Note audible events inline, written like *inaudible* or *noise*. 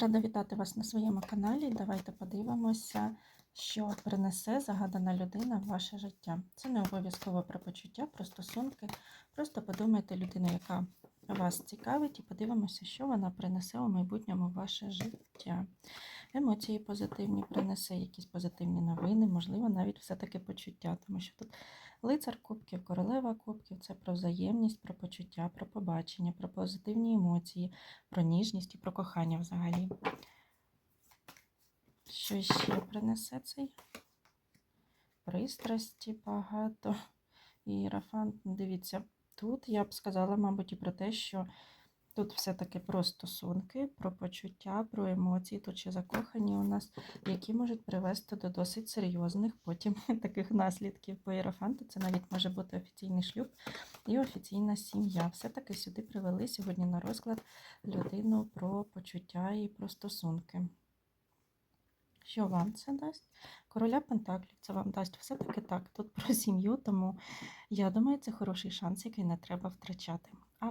Рада вітати вас на своєму каналі. Давайте подивимося, що принесе загадана людина в ваше життя. Це не обов'язково про почуття, про стосунки. Просто подумайте людину, яка вас цікавить, і подивимося, що вона принесе у майбутньому в ваше життя. Емоції позитивні принесе, якісь позитивні новини, можливо, навіть все-таки почуття, тому що тут лицар кубків, королева кубків це про взаємність, про почуття, про побачення, про позитивні емоції, про ніжність і про кохання взагалі. Що ще принесе цей? Пристрасті багато. Іерафант, Рафан, дивіться, тут я б сказала, мабуть, і про те, що тут все-таки про стосунки, про почуття, про емоції, тут ще закохані у нас, які можуть привести до досить серйозних потім *laughs* таких наслідків. По іерафанту це навіть може бути офіційний шлюб і офіційна сім'я. Все-таки сюди привели сьогодні на розклад людину про почуття і про стосунки. Що вам це дасть? Короля Пентаклів це вам дасть все-таки так. Тут про сім'ю, тому я думаю, це хороший шанс, який не треба втрачати. А